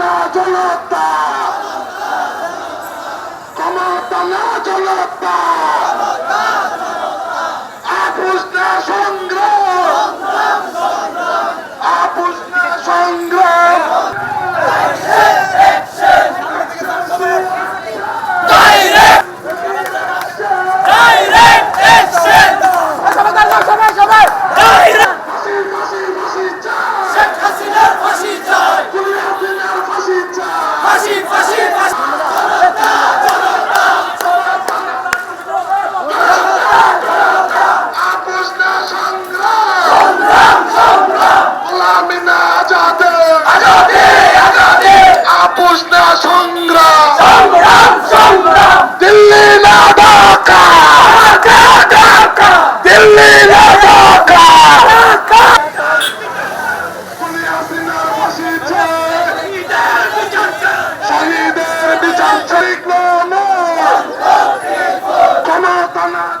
না জনতা। ক্ষমতা না জনতা। আপুস না সংগ্রাম সংগ্রাম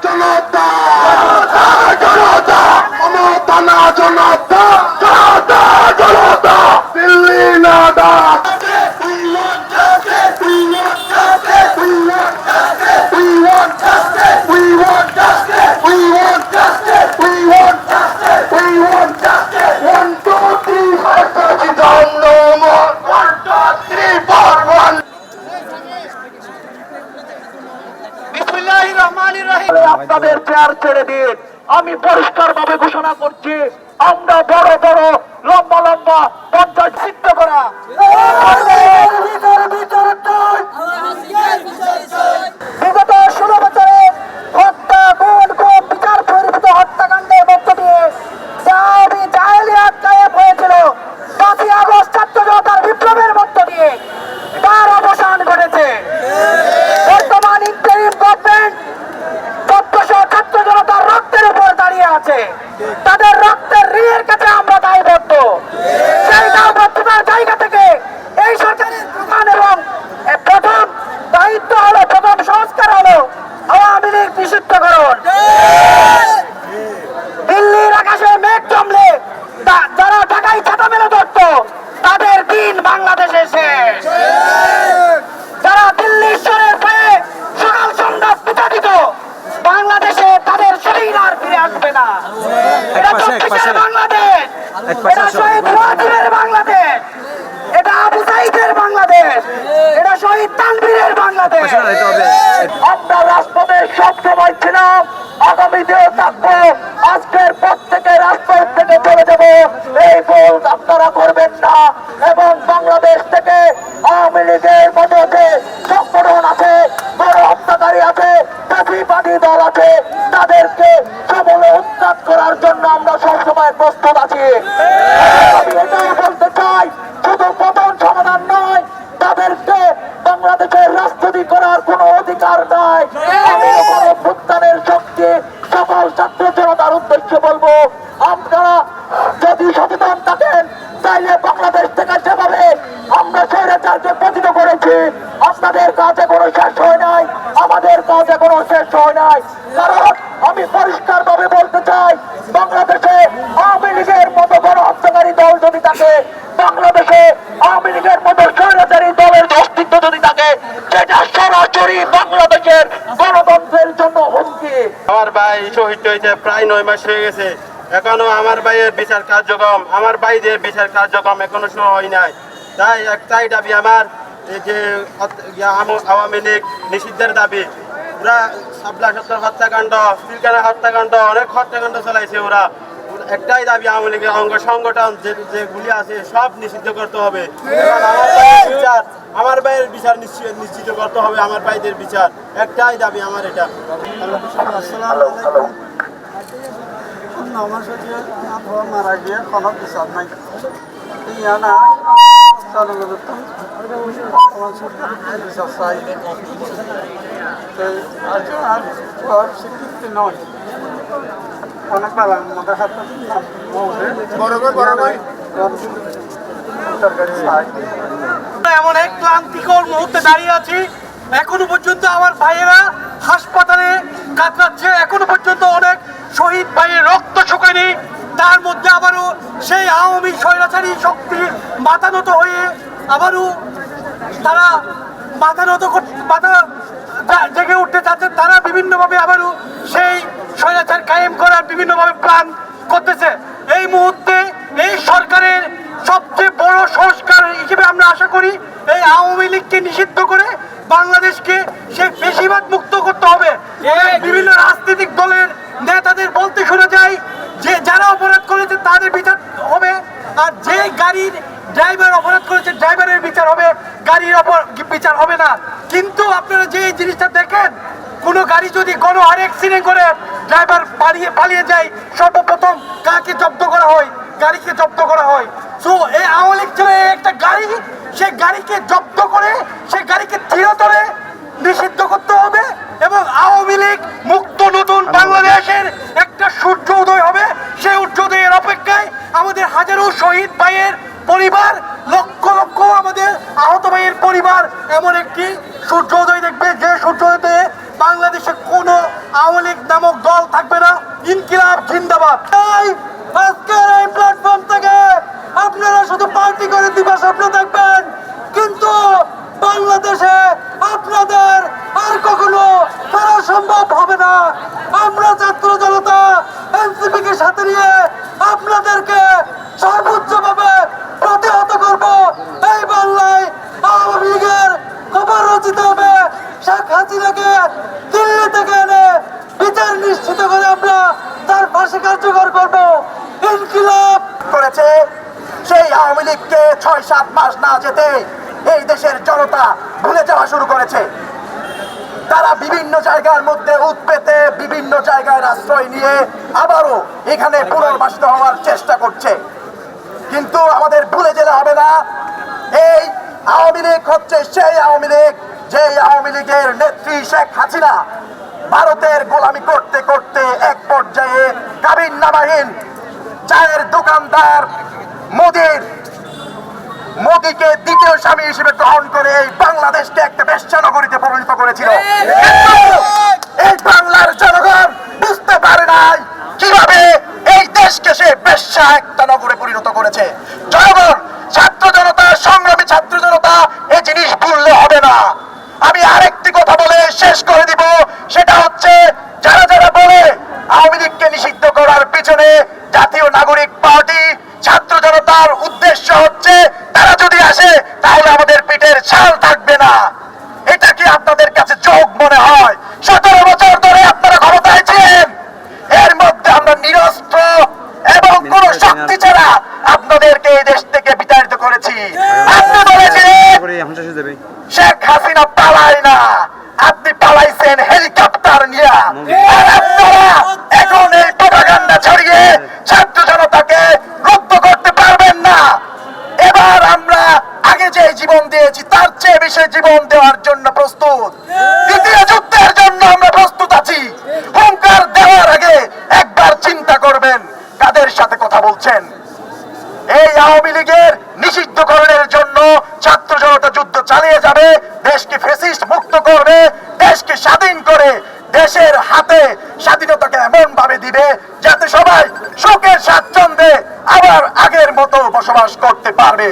জনতা জনতা মমতা না জনতা করছি। আমরা বড় বড় লম্বা লম্বা পঞ্চায়েত সিদ্ধ করা বিগত ষোলো বছরে হত্যা গুণ খুন বিচার পরিহিত হত্যাকাণ্ডের মধ্য দিয়ে সাহাবি জাহেলিয়াত কায়েম হয়েছিল পাঁচই আগস্ট ছাত্র জনতার বিপ্লবের মধ্য দিয়ে তার অবসান ঘটেছে বর্তমান ইন্টারিম গভর্নমেন্ট চোদ্দশো ছাত্র জনতার রক্তের উপর দাঁড়িয়ে আছে তাদের রক্তের ঋণের কাছে আমরা দায়বদ্ধ সেই দায়বদ্ধতার জায়গা থেকে এই সরকারের প্রধান এবং এ প্রথম দায়িত্ব হলো প্রথম সংস্কার হলো আওয়ামী লীগ নিষিদ্ধকরণ দিল্লির আকাশে মেঘ জমলে তা- যারা ঢাকায় ছাতা মেলে ধরত তাদের দিন বাংলাদেশে শেষ যারা দিল্লি ঈশ্বরের পায়ে সকাল সন্ধ্যা পিতা দিত বাংলাদেশে তাদের শরীর আর ফিরে আসবে না এটা চব্বিশের বাংলাদেশ এটা শহীদ মুয়াজিরের বাংলাদেশ এটা আবু সাইদের বাংলাদেশ এটা শহীদ তানভীরের বাংলাদেশ আমরা রাজপথে সব সময় ছিলাম আগামীতেও থাকব। আজকের পর থেকে থেকে চলে যাব। এই ভুল আপনারা করবেন না। এবং বাংলাদেশ থেকে আওয়ামী লীগের মতো যে সংগঠন আছে বড় হত্যাকারী আছে চাকরিবাদী দল আছে তাদেরকে সমূলে উৎখাত করার জন্য আমরা সবসময় প্রস্তুত আছি আমি এটাই বলতে চাই শুধু পতন সমাধান নয় তাদেরকে বাংলাদেশের রাজনীতি করার কোনো অধিকার নাই আমি ভুক্তানের শক্তি সকল ছাত্র জনতার উদ্দেশ্যে বলব, আপনারা যদি সচেতন থাকেন, তাইলে বাংলাদেশ থেকে যেভাবে আমরা স্বৈরাচারকে পতিত করেছি, আপনাদের কাছে কোনো শেষ হয় নাই, আমাদের কাছে কোনো শেষ হয় নাই। কারণ আমি পরিষ্কার ভাবে বলতে চাই, বাংলাদেশে আওয়ামী লীগের মতো বড় হত্যাকারী দল যদি থাকে, বাংলাদেশে আওয়ামী লীগের মতো স্বৈরাচারী দলের অস্তিত্ব যদি থাকে, সেটা সরাসরি আমার ভাই শহীদ হয়েছে, প্রায় নয় মাস হয়ে গেছে। এখনও আমার ভাইয়ের বিচার কার্যক্রম, আমার ভাইদের বিচার কার্যক্রম এখনও শুরু হয় নাই। তাই একটাই দাবি আমার যে আওয়ামী লীগ নিষিদ্ধের দাবি, ওরা সাবলা সত্তর হত্যাকাণ্ড পিলকানা হত্যাকাণ্ড, অনেক হত্যাকাণ্ড চলাইছে ওরা। একটাই দাবি আওয়ামী লীগের অঙ্গ সংগঠন যে যেগুলি আছে সব নিষিদ্ধ করতে হবে। আমার ভাইয়ের বিচার আমার ভাইয়ের বিচার নিশ্চিত করতে হবে আমার ভাইদের বিচার। একটাই দাবি আমার এটা। আমার সাথে মারা গিয়ে কোনো বিচার নাই। ইয়া না বিচার চাই। আর নয়। এমন এক ক্লান্তিকর মুহূর্তে দাঁড়িয়ে আছি। এখনও পর্যন্ত আমার ভাইয়েরা হাসপাতালে কাতরাচ্ছে। এখনও পর্যন্ত অনেক শহীদ ভাইয়ের রক্ত শুকায়নি। তার মধ্যে আবারও সেই আওয়ামী স্বৈরাচারী শক্তির মাতানত হয়ে আবারও তারা মাথা নত কর- মাথা জেগে উঠতে চাচ্ছে। তারা বিভিন্নভাবে আবারও সেই স্বৈরাচার কায়েম করার বিভিন্নভাবে প্ল্যান করতেছে। এই মুহূর্তে এই সরকারের সবচেয়ে বড় সংস্কার হিসেবে আমরা আশা করি এই আওয়ামী লীগকে নিষিদ্ধ করে বাংলাদেশকে সে বেশিরভাগ মুক্ত করতে হবে। বিভিন্ন রাজনৈতিক দলের নেতাদের বলতে শোনা যায় যে, যারা অপরাধ করেছে তাদের বিচার হবে। আর যে গাড়ির ড্রাইভার অপরাধ করেছে ড্রাইভারের বিচার হবে গাড়ির অপর বিচার হবে না। কিন্তু আপনারা যে এই জিনিসটা দেখেন কোনো গাড়ি যদি কোনো আর অ্যাক্সিডেন্ট করে ড্রাইভার পালিয়ে পালিয়ে যায় সর্বপ্রথম কাকে জব্দ করা হয়? গাড়িকে জব্দ করা হয়। সো এই আওয়ামী লীগ ছিল একটা গাড়ি সে গাড়িকে জব্দ করে সে গাড়িকে চিরতরে নিষিদ্ধ করতে হবে এবং আওয়ামী লীগ মুক্ত নতুন বাংলাদেশের একটা সূর্য উদয় হবে। আমাদের হাজারো শহীদ ভাইয়ের পরিবার, লক্ষ লক্ষ আমাদের আহত ভাইয়ের পরিবার, এমন একটি সূর্যোদয় দেখবে যে সূর্যোদয়তে বাংলাদেশে কোনো আওয়ামী লীগ নামক দল থাকবে না। ইনকিলাব জিন্দাবাদ। আজকের এই প্ল্যাটফর্ম থেকে আপনারা শুধু পার্টি করে দিবা স্বপ্ন দেখবেন কিন্তু বাংলাদেশে আপনাদের আর কখনো তারা সম্ভব হবে না আমরা ছাত্র জনতা এনসিপি কে সাথে নিয়ে আপনাদেরকে সর্বোচ্চভাবে প্রতিহত করব এই বাংলায় আওয়ামী লীগের খবর রচিত হবে শেখ হাসিনাকে দিল্লি থেকে এনে বিচার নিশ্চিত করে আমরা তার পাশে কার্যকর করব ইনকিলাব করেছে সেই আওয়ামী লীগকে ছয় সাত মাস না যেতে এই দেশের জনতা ভুলে যাওয়া শুরু করেছে। তারা বিভিন্ন জায়গার মধ্যে উৎপেতে, বিভিন্ন জায়গায় আশ্রয় নিয়ে আবারও এখানে পুনর্বাসিত হওয়ার চেষ্টা করছে। কিন্তু আমাদের ভুলে যেতে হবে না। এই আওয়ামী লীগ হচ্ছে সেই আওয়ামী লীগ যে আওয়ামী লীগের নেত্রী শেখ হাসিনা ভারতের গোলামি করতে করতে এক পর্যায়ে কাবিন নামাহীন, চায়ের দোকানদার মোদির মোদিকে দ্বিতীয় স্বামী হিসেবে গ্রহণ করে এই বাংলাদেশকে একটা বেশ্যা নগরীতে পরিণত করেছিল। এই বাংলার জনগণ বুঝতে পারে নাই কীভাবে এই দেশকে সে বেশ্যা একটা নগরে পরিণত করেছে। জনগণ, ছাত্র জনতা, সংগ্রামী ছাত্র জনতা এই জিনিস ভুললে হবে না। আমি আরেকটি কথা বলে শেষ করে দিব, সেটা হচ্ছে যারা যারা বলে আওয়ামী লীগকে নিষিদ্ধ করার পিছনে জাতীয় নাগরিক পার্টি, ছাত্র জনতার উদ্দেশ্য হচ্ছে আসে তাহলে আমাদের পিঠের ছাল থাকবে না। এটা কি আপনাদের কাছে যোগ মনে হয়? সতেরো বছর ধরে আপনারা ক্ষমতায় ছিলেন। এর মধ্যে আমরা নিরস্ত্র এবং কোন শক্তি ছাড়া আপনাদেরকে এই দেশ থেকে বিতাড়িত করেছি। আপনি বলেছিলেন শেখ হাসিনা পালায় না আপনি পালাইছেন হেলিকপ্টার নিয়ে আর আপনারা এখন এই প্রপাগান্ডা ছড়িয়ে ছাত্র জনতাকে রুদ্ধ করতে পারবেন না এবার আমরা আগে যে জীবন দিয়েছি তার চেয়ে বেশি জীবন দেওয়ার জন্য প্রস্তুত দ্বিতীয় যুদ্ধের জন্য আমরা প্রস্তুত আছি হুঙ্কার দেওয়ার আগে একবার চিন্তা করবেন কাদের সাথে কথা বলছেন এই আওয়ামী লীগের নিষিদ্ধকরণের জন্য ছাত্র জনতা যুদ্ধ চালিয়ে যাবে দেশকে ফেসিস্ট মুক্ত করবে দেশকে স্বাধীন করে দেশের হাতে স্বাধীনতাকে এমন ভাবে দিবে যাতে সবাই সুখের স্বাচ্ছন্দ্যে আবার আগের মতো বসবাস করতে পারবে।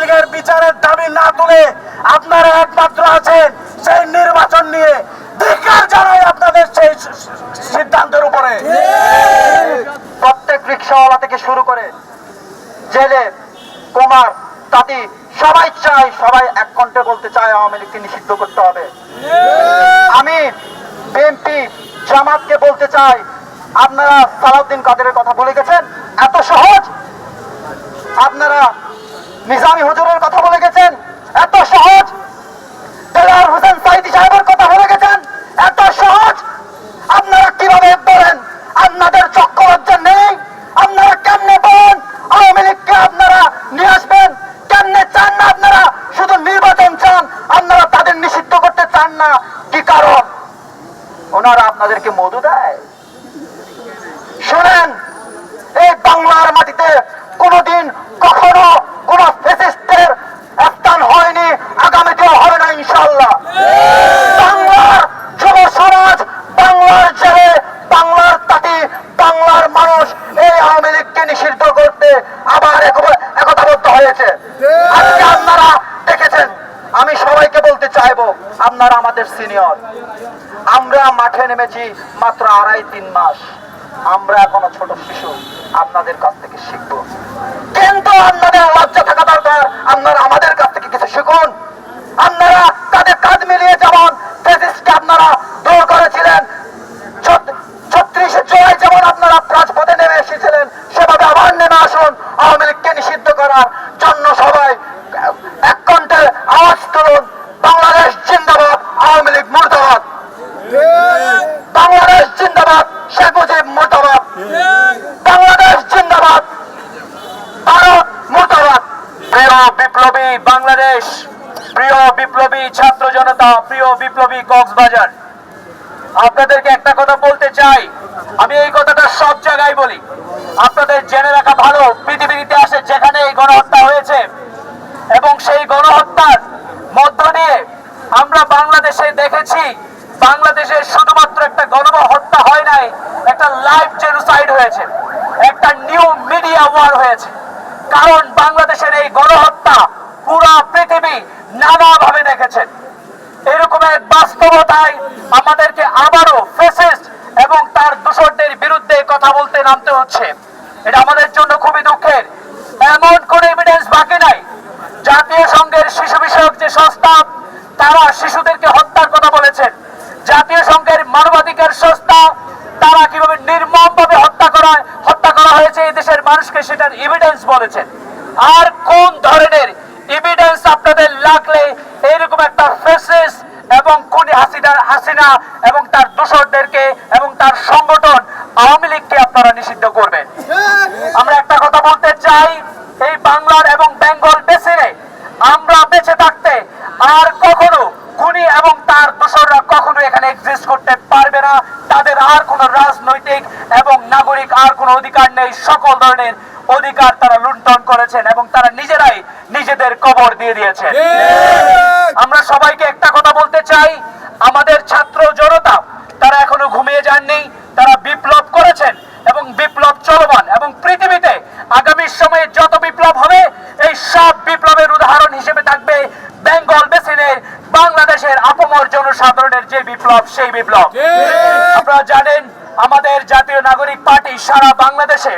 লীগের বিচারের দাবি না তুলে আপনারা একমাত্র আছেন সেই নির্বাচন নিয়ে ধিকার জানাই আপনাদের সেই সিদ্ধান্তের উপরে। প্রত্যেক রিক্সাওয়ালা থেকে শুরু করে জেলে, কুমার, তাতি, সবাই চায়, সবাই এক কণ্ঠে বলতে চায় আওয়ামী লীগকে নিষিদ্ধ করতে হবে। আমি বিএনপি জামাতকে বলতে চাই, আপনারা সালাউদ্দিন কাদেরের কথা বলে গেছেন? এত সহজ? আপনারা নিজামি আপনারা আমাদের সিনিয়র। আমরা মাঠে নেমেছি মাত্র আড়াই তিন মাস। আমরা এখনও ছোট শিশু, আপনাদের কাছ থেকে শিখব। কিন্তু আপনাদের লজ্জা থাকা দরকার, আপনারা আমাদের কাছ থেকে কিছু শিখুন। আপনারা তাদের কাজ মিলিয়ে যেমন আপনারা দূর করেছিলেন ছত্রিশে জয় যেমন আপনারা রাজপথে নেমে এসেছিলেন, সেভাবে আবার নেমে আসুন। আওয়ামী লীগকে নিষিদ্ধ করার জন্য সবাই জিন্দাবাদ, শেখ মুজিব মুর্দাবাদ। বাংলাদেশ জিন্দাবাদ, ভারত মুর্দাবাদ। প্রিয় বিপ্লবী বাংলাদেশ, প্রিয় বিপ্লবী ছাত্র জনতা, প্রিয় বিপ্লবী কক্সবাজার, আপনাদেরকে একটা কথা বলতে চাই। আমি এই কথাটা সব জায়গায় বলি। আপনাদের জেনে রাখা ভালো, পৃথিবীর ইতিহাসে যেখানে এই গণহত্যা হয়েছে এবং সেই গণহত্যার মধ্য দিয়ে আমরা বাংলাদেশে দেখেছি বাংলাদেশে শুধুমাত্র একটা গণহত্যা হয় নাই, একটা লাইভ জেনোসাইড হয়েছে, একটা নিউ মিডিয়া ওয়ার হয়েছে। কারণ বাংলাদেশের এই গণহত্যা পুরো পৃথিবী নানাভাবে দেখেছেন এরকম এক বাস্তবতায় আমাদেরকে আবারও ফেসিস্ট এবং তার দূষণদের বিরুদ্ধে কথা বলতে নামতে হচ্ছে। এটা আমাদের জন্য খুবই দুঃখের। এমন কোন এভিডেন্স বাকি নাই। জাতীয় সংঘের শিশু বিষয়ক যে সংস্থা, তারা শিশুদেরকে হত্যার কথা বলেছেন। জাতীয় সংঘের মানবাধিকার সংস্থা, তারা কীভাবে নির্মম ভাবে হত্যা করা হত্যা করা হয়েছে এই দেশের মানুষকে সেটার এভিডেন্স বলেছেন। আর কোন ধরনের এভিডেন্স আপনাদের লাগলে এইরকম একটা ফেসেস এবং কোন হাসিনার হাসিনা এবং তার দোষরদেরকে এবং তার সংগঠন আওয়ামী লীগকে আপনারা নিষিদ্ধ করবেন আমরা একটা কথা বলতে চাই এই বাংলার এবং বেঙ্গল বেসিনে আমরা বেঁচে থাকতে আর কখনো খুনি এবং তার দোসররা কখনো এখানে এক্সিস্ট করতে পারবে না। তাদের আর কোনো রাজনৈতিক এবং নাগরিক আর কোনো অধিকার নেই। সকল ধরনের অধিকার তারা লুণ্ঠন করেছেন এবং তারা নিজেরাই নিজেদের কবর দিয়ে দিয়েছেন। আমরা সবাইকে একটা কথা বলতে চাই। আমাদের ছাত্র জনতা তারা এখনও ঘুমিয়ে যাননি তারা বিপ্লব করেছেন এবং বিপ্লব চলমান এবং পৃথিবীতে আগামী সময়ে যত বিপ্লব হবে এই সব বিপ্লবের উদাহরণ হিসেবে থাকবে বেঙ্গল বেসিনের বাংলাদেশের আপমর জনসাধারণের যে বিপ্লব সেই বিপ্লব। আপনারা জানেন আমাদের জাতীয় নাগরিক পার্টি সারা বাংলাদেশে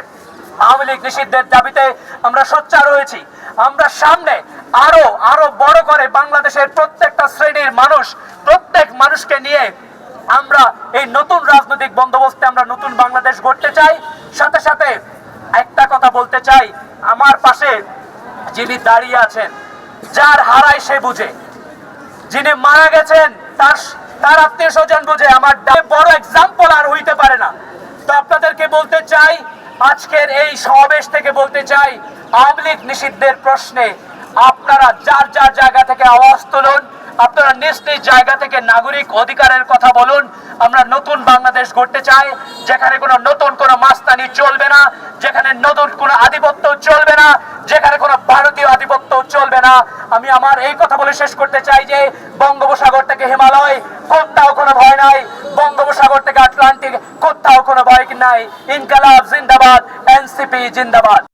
আওয়ামী লীগ নিষিদ্ধের দাবিতে আমরা সোচ্চার হয়েছি। আমরা সামনে আরও আরও বড় করে বাংলাদেশের প্রত্যেকটা শ্রেণির মানুষ প্রত্যেক মানুষকে নিয়ে আমরা এই নতুন রাজনৈতিক বন্দোবস্তে আমরা নতুন বাংলাদেশ গড়তে চাই। সাথে সাথে একটা কথা বলতে চাই আমার পাশে যিনি দাঁড়িয়ে আছেন যার হারায় সে বুঝে। যিনি মারা গেছেন তার তার আত্মীয় স্বজন বুঝে আমার বড় এক্সাম্পল আর হইতে পারে না। তো আপনাদেরকে বলতে চাই, আজকের এই সমাবেশ থেকে বলতে চাই, আওয়ামী লীগ নিষিদ্ধের প্রশ্নে আপনারা যার যার জায়গা থেকে আওয়াজ তুলুন, আপনারা নিজ নিজ জায়গা থেকে নাগরিক অধিকারের কথা বলুন, আমরা নতুন বাংলাদেশ গড়তে চাই, যেখানে কোনো নতুন কোনো মাস্তানি চলবে না, যেখানে নতুন কোনো আধিপত্য চলবে না, যেখানে কোনো ভারতীয় আধিপত্য চলবে না। আমি আমার এই কথা বলে শেষ করতে চাই যে বঙ্গোপসাগর থেকে হিমালয় কোথাও কোনো ভয় নাই। বঙ্গোপসাগর থেকে আটলান্টিক, কোথাও কোনো ভয় নাই। ইনকালাব জিন্দাবাদ, এনসিপি জিন্দাবাদ।